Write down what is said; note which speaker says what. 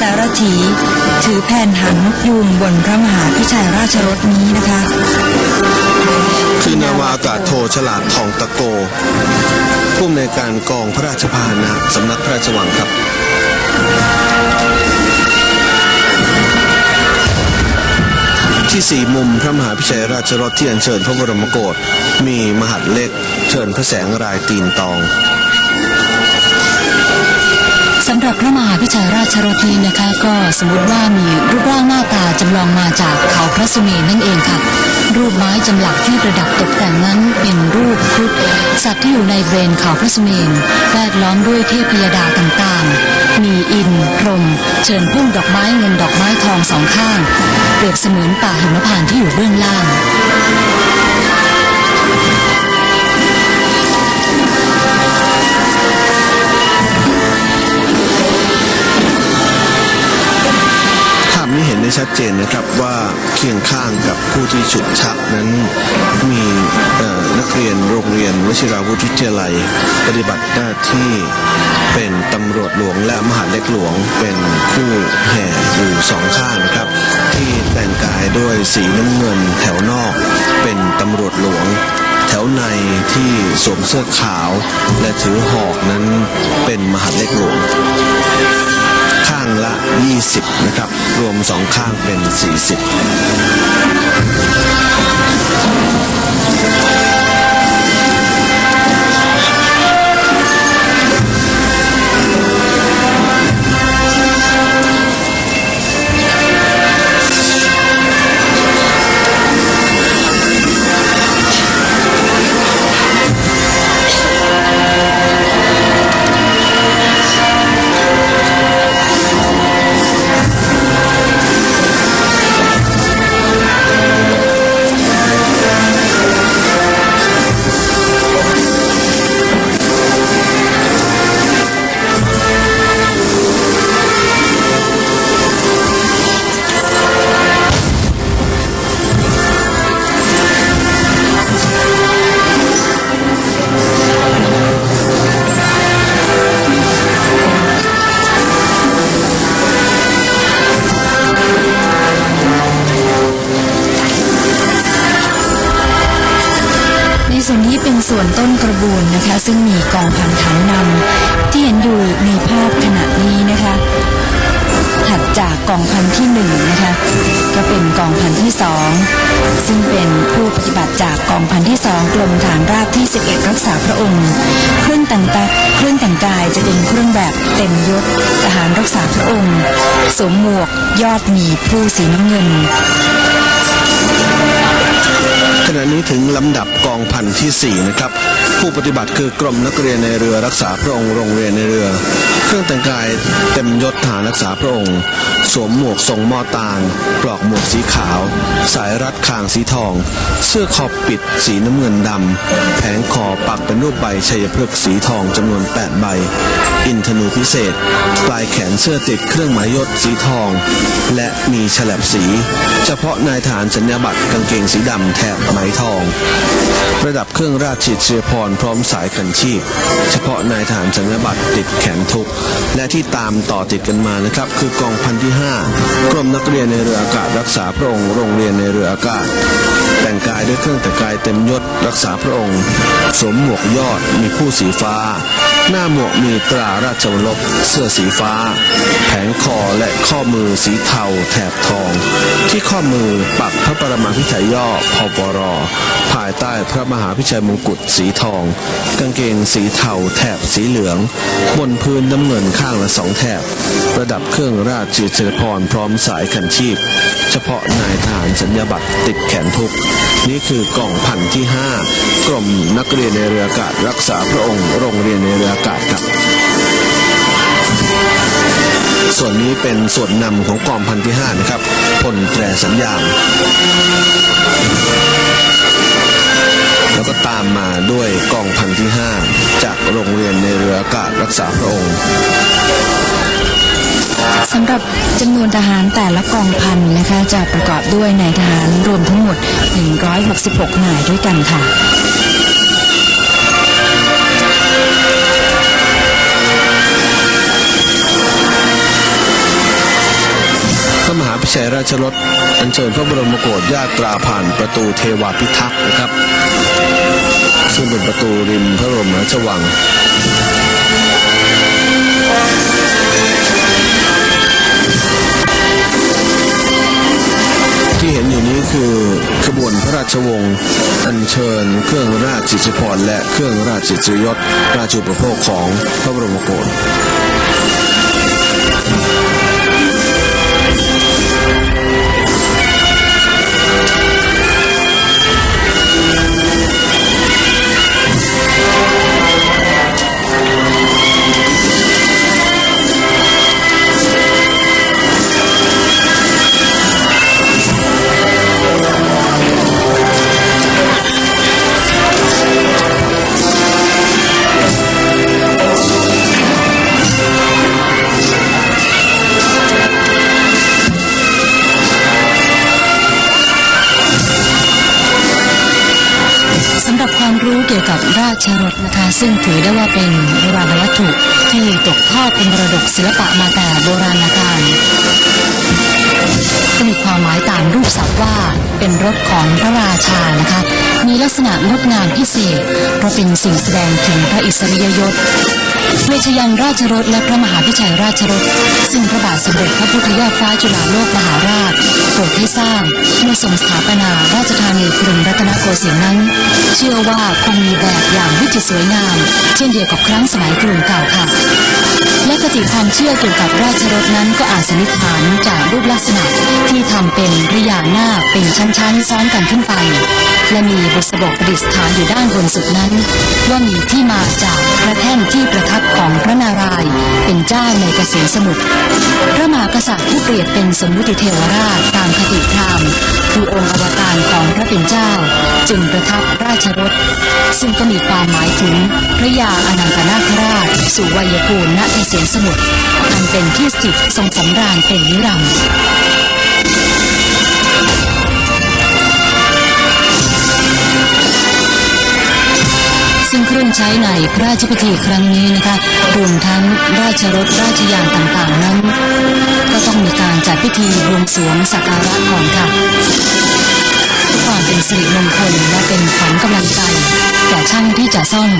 Speaker 1: สารถี ถือแผ่นหันยูงบนพระมหาพิชัยราชรถนี้นะคะ
Speaker 2: คือนาวาอากาศโทฉลาดทองตะโกผู้อำนวยการกองพระราชพานะสำนักพระราชวังครับที่สี่มุมพระมหาพิชัยราชรถที่อัญเชิญพระบรมโกศมีมหัดเล็ก เชิญพระแสงรายตีนตอง
Speaker 1: สำหรับพระมหาพิชัยราชรถนี้นะคะ ก็สมมติว่ามีรูปร่างหน้าตาจำลองมาจากเขาพระสุเมนนั่นเองค่ะ รูปไม้จำหลักที่ประดับตกแต่งนั้นเป็นรูปครุฑสัตว์ที่อยู่ในเบรนเขาพระสุเมนแวดล้อมด้วยเทพยดาต่างๆ มีอินทร์พรม เชิญพุ่มดอกไม้เงินดอกไม้ทองสองข้าง เปรียบเสมือนป่าหิมพานต์ที่อยู่เบื้องล่าง
Speaker 2: ชัดเจนนะครับว่าเคียงข้างกับผู้ที่ฉุดชักนั้นมีนักเรียนโรงเรียนวชิราวุธวิทยาลัย ปฏิบัติหน้าที่เป็นตำรวจหลวงและมหาเล็กหลวงเป็นผู้แห่อยู่สองข้างนะครับ ที่แต่งกายด้วยสีน้ำเงินแถวนอก เป็นตำรวจหลวงแถวในที่สวมเสื้อขาว และถือหอกนั้นเป็นมหาเล็กหลวง ละ 20 นะครับ รวมสองข้างเป็น 40
Speaker 1: นี้เป็นส่วนต้นกระบวนนะคะ ซึ่งมีกองพันฐานนำที่เห็นอยู่ในภาพขณะนี้นะคะ ถัดจากกองพันที่หนึ่งนะคะก็เป็นกองพันที่สองซึ่งเป็นผู้ปฏิบัติจากกองพันที่สองกรมฐานราบที่ 11 รักษาพระองค์ เครื่องแต่งกาเครื่องแต่งกายจะเป็นเครื่องแบบเต็มยศทหารรักษาพระองค์สวมหมวกยอดหมีผู้สีน้ำเงิน
Speaker 2: ณะนี้ถึงลำดับกองพันที่ 4 นะครับ ผู้ปฏิบัติคือกรมนักเรียนในเรือรักษาพระองค์โรงเรียนในเรือ เครื่องแต่งกายเต็มยศฐานรักษาพระองค์ สวมหมวกทรงหมอตาง ปลอกหมวกสีขาว สายรัดคางสีทอง เสื้อคอปิดสีน้ำเงินดำแผงคอปักเป็นรูปใบชัยพฤกษ์สีทองจำนวน 8 ใบ อินทนูพิเศษ ปลายแขนเสื้อติดเครื่องหมายยศสีทอง และมีฉลับสี เฉพาะนายทหารสัญญาบัตรกางเกงสีดำแถบมทองประดับเครื่องราชฉีดเชื้อพรพร้อมสายกันชีพ เฉพาะนายทหารสัญญบัตรติดแขนทุก และที่ตามต่อติดกันมานะครับ คือกองพันที่ 5 กรมนักเรียนในเรืออากาศรักษาพระองค์โรงเรียนในเรืออากาศ แต่งกายด้วยเครื่องแต่งกายเต็มยศรักษาพระองค์ สวมหมวกยอดมีผู้สีฟ้า หน้าหมวกมีตราราชวรบเสื้อสีฟ้า แผงคอและข้อมือสีเทาแถบทอง ที่ข้อมือปักพระปรมาภิไธยย่อพปรภายใต้พระมหาพิชัยมงกุฎสีทอง กางเกงสีเทาแถบสีเหลือง บนพื้นน้ำเงินข้างละสองแถบ ประดับเครื่องราชจิตรพรพร้อมสายขันชีพ เฉพาะนายทหารสัญญาบัตรติดแขนทุก นี่คือกล่องพันที่ 5 กรมนักเรียนในเรืออากาศรักษาพระองค์โรงเรียนในเรืออากาศครับส่วนนี้เป็นส่วนนำของกองพันที่ 5 นะครับพลแตรสัญญาณ ตามมาด้วยกองพันที่ 5 จากโรงเรียนในเรืออากาศรักษาพระองค์
Speaker 1: สำหรับจำนวนทหารแต่ละกองพันนะคะจะประกอบด้วยนายทหารรวมทั้งหมด 166 นายด้วยกันค่ะ
Speaker 2: ชัยราชรถอัญเชิญพระบรมโกศญาตราผ่านประตูเทวาพิทักษ์นะครับ ซึ่งเป็นประตูริมพระบรมราชวังที่เห็นอยู่นี้คือขบวนพระราชวงศ์อัญเชิญ เครื่องราชจิตรพรและเครื่องราชจิตรยศราชูปโภคของพระบรมโกศำ
Speaker 1: หรับความรู้เกี่ยวกับราชรถนะคะ ซึ่งถือได้ว่าเป็นโบราณวัตถุที่ตกทอดเป็นมรดกศิลปะมาแต่โบราณกาลก็มีความหมายตามรูปศัพท์ว่าเป็นรถของพระราชานะคะ มีลักษณะงดงามพิเศษเพราะเป็นสิ่งแสดงถึงพระอิสริยยศ เวชยันราชรถและพระมหาพิชัยราชรถซึ่งพระบาทสมเด็จพระพุทธยอดฟ้าจุฬาโลกมหาราชโปรดให้สร้างเมื่อทรงสถาปนาราชธานีกรุงรัตนโกสินทร์นั้น เชื่อว่าคงมีแบบอย่างวิจิตรสวยงาม เช่นเดียวกับครั้งสมัยกรุงเก่าค่ะ และคติความเชื่อเกี่ยวกับราชรถนั้นก็อาจสันนิษฐานจากรูปลักษณะที่ทำเป็นพระยาหน้าเป็นชั้นๆซ้อนกันขึ้นไป และมีบุษบกประดิษฐานอยู่ด้านบนสุดนั้น ว่ามีที่มาจากพระแท่นที่ประทับของพระนารายณ์เป็นเจ้าในเกษมสมุทรพระมหากษัตริย์ที่เปรียบเป็นสมมุติเทวราชตามคติพราหมณ์คือองค์อวตารของพระเป็นเจ้า จึงประทับราชรถ ซึ่งก็มีความหมายถึงพระยาอนันตนาคราชสู่วัยภูมิณเกษมสมุทรอันเป็นที่สถิตทรงสำราญเป็นนิรันดร์ ช้ในพระราชพิธีครั้งนี้นะคะรวมทั้งราชรถราชยานต่างๆนั้น ก็ต้องมีการจัดพิธีรวมสรวงสักการะก่อนค่ะความเป็นสิริมงคลและเป็นขวัญกำลังใจแก่ช่างที่จะซ่อม